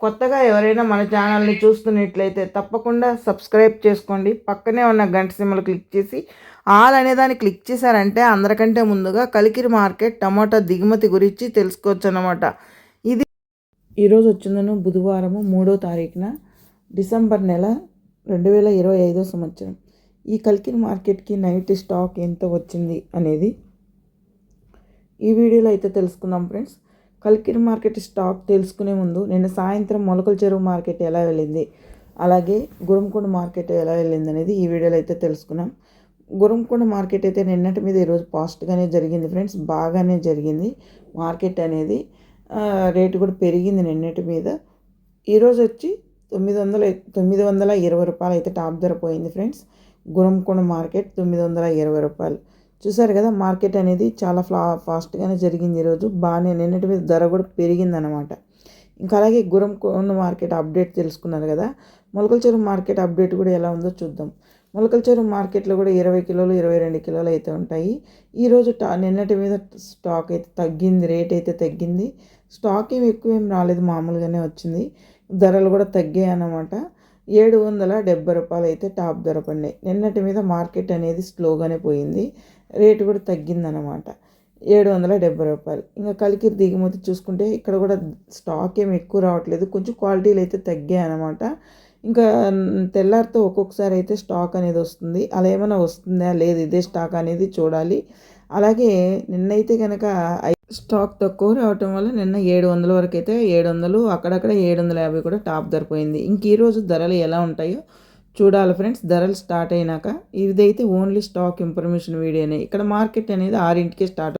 కొత్తగా ఎవరైనా మన ఛానల్ని చూస్తున్నట్లయితే తప్పకుండా సబ్స్క్రైబ్ చేసుకోండి. పక్కనే ఉన్న గంట సిమ్మలు క్లిక్ చేసి ఆల్ అనే దాన్ని క్లిక్ చేశారంటే అందరికంటే ముందుగా కలికిరి మార్కెట్ టమాటా దిగుమతి గురించి తెలుసుకోవచ్చు అన్నమాట ఇది ఈరోజు వచ్చిందను బుధవారము మూడో తారీఖున డిసెంబర్ నెల రెండు వేల ఇరవై ఐదో సంవత్సరం. ఈ కలికిరి మార్కెట్కి నైట్ స్టాక్ ఎంత వచ్చింది అనేది ఈ వీడియోలో అయితే తెలుసుకుందాం ఫ్రెండ్స్. కల్కిరి మార్కెట్ స్టాక్ తెలుసుకునే ముందు నిన్న సాయంత్రం మొలకల చెరువు మార్కెట్ ఎలా వెళ్ళింది? అలాగే గురంకొండ మార్కెట్ ఎలా వెళ్ళింది అనేది ఈ వీడియోలో అయితే తెలుసుకున్నాం. గురంకొండ మార్కెట్ అయితే నిన్నటి మీద ఈరోజు పాజిటివ్గానే జరిగింది ఫ్రెండ్స్ బాగానే జరిగింది. మార్కెట్ అనేది రేటు కూడా పెరిగింది నిన్నటి మీద. ఈరోజు వచ్చి తొమ్మిది వందల తొమ్మిది వందల ఇరవై రూపాయలు అయితే టాప్ ధర పోయింది ఫ్రెండ్స్. గురంకొండ మార్కెట్ తొమ్మిది వందల ఇరవై రూపాయలు. చూసారు కదా మార్కెట్ అనేది చాలా ఫ్లా ఫాస్ట్గానే జరిగింది ఈరోజు. బాగానే నిన్నటి మీద ధర కూడా పెరిగిందనమాట ఇంకా అలాగే గురం ఉన్న మార్కెట్ అప్డేట్ తెలుసుకున్నారు కదా మొలకల చెరువు మార్కెట్ అప్డేట్ కూడా ఎలా ఉందో చూద్దాం. మొలకల చెరువు మార్కెట్లో కూడా ఇరవై కిలోలు ఇరవై రెండు కిలోలు అయితే ఉంటాయి. ఈరోజు టా నిన్నటి మీద స్టాక్ అయితే తగ్గింది రేట్ అయితే తగ్గింది. స్టాక్ ఏమి ఎక్కువ ఏం రాలేదు మామూలుగానే వచ్చింది. ధరలు కూడా తగ్గాయి అన్నమాట. ఏడు వందల డెబ్బై రూపాయలు అయితే టాప్ ధర పడినాయి. నిన్నటి మీద మార్కెట్ అనేది స్లోగానే పోయింది. రేటు కూడా తగ్గిందనమాట ఏడు వందల డెబ్బై రూపాయలు. ఇంకా కలికిరి దిగుమతి చూసుకుంటే ఇక్కడ కూడా స్టాక్ ఏమి ఎక్కువ రావట్లేదు. కొంచెం క్వాలిటీలు అయితే తగ్గాయి అనమాట ఇంకా తెల్లారితో ఒక్కొక్కసారి అయితే స్టాక్ అనేది వస్తుంది. అలా ఏమైనా వస్తుందా? లేదు ఇదే స్టాక్ అనేది చూడాలి. అలాగే నిన్నైతే కనుక స్టాక్ తక్కువ రావటం వల్ల నిన్న ఏడు వందల వరకు అయితే ఏడు వందలు అక్కడక్కడ ఏడు వందల యాభై కూడా టాప్ ధర పోయింది ఇంక ఈరోజు ధరలు ఎలా ఉంటాయో చూడాలి ఫ్రెండ్స్. ధరలు స్టార్ట్ అయినాక ఇదైతే ఓన్లీ స్టాక్ ఇన్ఫర్మేషన్ వీడియోనే. ఇక్కడ మార్కెట్ అనేది ఆరింటికి స్టార్ట్